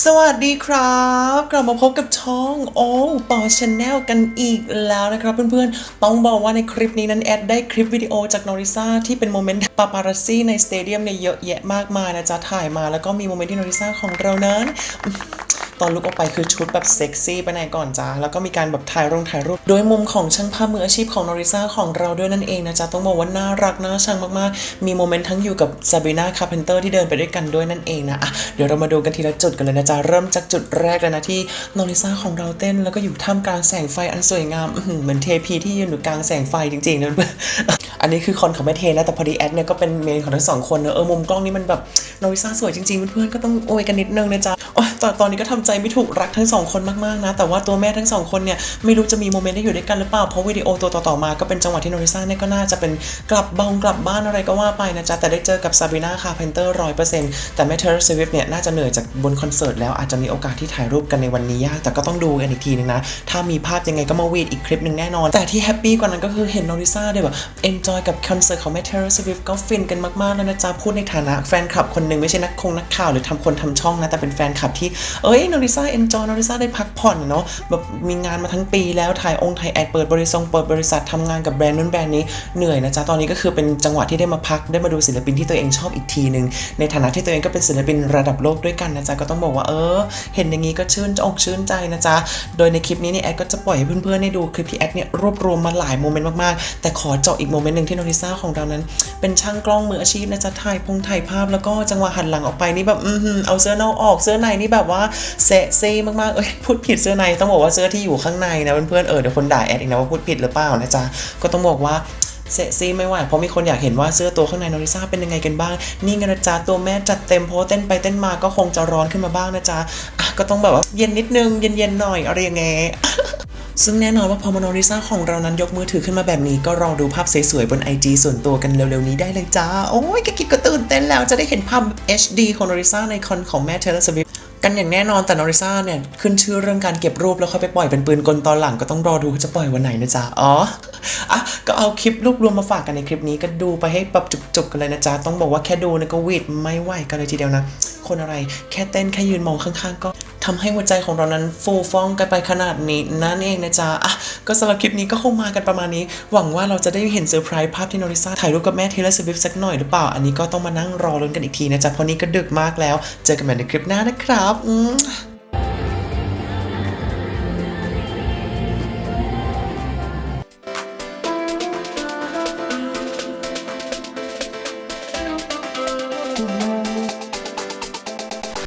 สวัสดีครับ กลับมาพบกับช่องโอ้ปอชแนลกันอีกแล้วนะครับเพื่อนๆ ต้องบอกว่าในคลิปนี้นั้นแอดได้คลิปวิดีโอจากนอริซาที่เป็นโมเมนต์ปาปารัสซี่ในสเตเดียมเนี่ยเยอะแยะมากมายนะจ๊ะถ่ายมาแล้วก็มีโมเมนต์ที่นอริซาของเรานั้น ตอนลุกออกไปคือชุดแบบเซ็กซี่ไปไหนก่อนจ้าแล้วก็มีการแบบถ่ายรงถ่ายรูปโดยมุมของช่างภาพมืออาชีพของนอริซาของเราด้วยนั่นเองนะจ๊ะต้องบอกว่าน่ารักน่าชังมากๆ มีโมเมนต์ทั้งอยู่กับซาบีนาคาเพนเตอร์ที่เดินไปด้วยกันด้วยนั่นเองนะอะเดี๋ยวเรามาดูกันทีละจุดกันเลยนะจ๊ะเริ่มจากจุดแรกเลยนะที่นอริซาของเราเต้นแล้วก็อยู่ท่ามกลางแสงไฟอันสวยงามเหมือนเทพีที่ยืนอยู่กลางแสงไฟจริงๆนะ อันนี้คือคอนของแม่เทนะ แต่พอดีแอดเนี่ยก็เป็นเมนของทั้งสองคนเนอะเออมุมกล้องนี้มันแบบนอริซ่าสวยจริงๆเพื่อนๆก็ต้องโอวยกันนิดนึงนะจ๊ะโอ๊ยตอนตอนนี้ก็ทำใจไม่ถูกรักทั้งสองคนมากๆนะ แต่ว่าตัวแม่ทั้งสองคนเนี่ยไม่รู้จะมีโมเมนต์ได้อยู่ด้วยกันหรือเปล่าเพราะวิดีโอตัวต่อๆมาก็เป็นจังหวะที่นอริซ่าเนี่ยก็น่าจะเป็นกลับบ้องกลับบ้านอะไรก็ว่าไปนะจ๊ะแต่ได้เจอกับซาบีนาคาเพนเตอร์ร้อยเปอร์เซ็นต์แต่แม่เทอร์สวิฟเนี่ยน่าจะเหนื่อยจากบนคอนเสิร์ตแล้วอาจจะมีโอกาสที่ถ่ายรูปกันในวันนี้ยากแต่ก็ต้องดูกันอีกทีนึงนะถ้ามีภาพยังไงก็มาวีดอีกคลิปหนึ่งแน่นอน แต่ที่แฮปปี้กว่านั้นก็คือเห็นนอริซาเนี่ยแบบเอยกับคอนเสิร์ตของแม่เทอร์สวิฟก็ฟินกันมากๆแล้วนะจ๊ะ พูดในฐานะแฟนคลับคนหนึ่งไม่ใช่นักคงนักข่าวหรือทำคนทำช่องนะ แต่เป็นแฟนคลับที่ เอ้ยนอริซาเอนจอยนอริซาได้พักผ่อนเนาะแบบมีงานมาทั้งปีแล้วถ่ายองค์ถ่ายแอดเปิดบริษัทเปิดบริษัททำงานกับแบรนด์นู้นแบรนด์นี้เหนื่อยนะจ๊ะตอนนี้ก็คือเป็นจังหวะที่ได้มาพักได้มาดูศิลปินที่ตัวเองชอบอีกทีหนึ่งในฐานะที่ตัวเองก็เป็นศิลปินระดับโลกด้วยกันนะจ๊ะก็ต้องบอกว่าเออ เห็นอย่างนี้ก็ชื่นอกชื่นใจนะจ๊ะโดยในคลิปนี้เนี่ยแอดก็จะปล่อยให้เพื่อนๆได้ดูคลิปที่แอดเนี่ยรวบรวมมาหลายโมเมนต์มากๆแต่ขอเจาะอีกโมเมนต์นึ่งที่โนริซ่าของเรานั้น เป็นช่างกล้องมืออาชีพนะจ๊ะถ่ายพงถ่ายภาพแล้วก็จังหวะหันหลังออกไปนี่แบบอืออเอาเสื้อนอกออกเสื้อในนี่แบบว่าเซ็กซี่มากๆเอ้ยพูดผิดเสื้อในต้องบอกว่าเสื้อที่อยู่ข้างในนะเพื่อนๆเออเดี๋ยวคนด่าแอดอีกนะว่าพูดผิดหรือเปล่านะจ๊ะก็ต้องบอกว่าเซ็กซี่ไม่ไหวเพราะมีคนอยากเห็นว่าเสื้อตัวข้างในนอริซาเป็นยังไงกันบ้าง นี่ไงนะจ๊ะตัวแม่จัดเต็มเพราะเต้นไปเต้นมาก็คงจะร้อนขึ้นมาบ้างนะจ๊ะอะก็ต้องแบบว่าเย็นนิดนึงเย็นๆหน่อยอะไรอย่างเงี้ย ซึ่งแน่นอนว่าพอมานริซาของเรานั้นยกมือถือขึ้นมาแบบนี้ ก็รอดูภาพสวยๆ บน IG ส่วนตัวกันเร็วๆ นี้ได้เลยจ้า โอ้ยแค่คิดก็ตื่นเต้นแล้วจะได้เห็นภาพ HD ของนริซาในคอนของแม่เทเลสวิฟกันอย่างแน่นอนแต่นอริซาเนี่ย ขึ้นชื่อเรื่องการเก็บรูปแล้วค่อยไปปล่อยเป็นปืนกลตอนหลังก็ต้องรอดูว่าจะปล่อยวันไหนนะจ๊ะ อ๋ออะก็เอาคลิปรวบรวมมาฝากกันในคลิปนี้ก็ดูไปให้แบบจุกๆกันเลยนะจ๊ะ ต้องบอกว่าแค่ดูเนยก็วีดไม่ไหวกันเลยทีเดียวนะ คนอะไรแค่เต้นแค่ยืนมองข้างๆ ก็ ทำให้หัวใจของเรานั้นฟูฟ่องกันไปขนาดนี้นั่นเองนะจ๊ะอะก็สำหรับคลิปนี้ก็คงมากันประมาณนี้ หวังว่าเราจะได้เห็นเซอร์ไพรส์ภาพที่นอริซาถ่ายรูปกับแม่เทเลสวิฟสักหน่อยหรือเปล่า อันนี้ก็ต้องมานั่งรอลุ้นกันอีกทีนะจ๊ะเพราะนี้ก็ดึกมากแล้ว เจอกันใหม่ในคลิปหน้านะครับ嗯。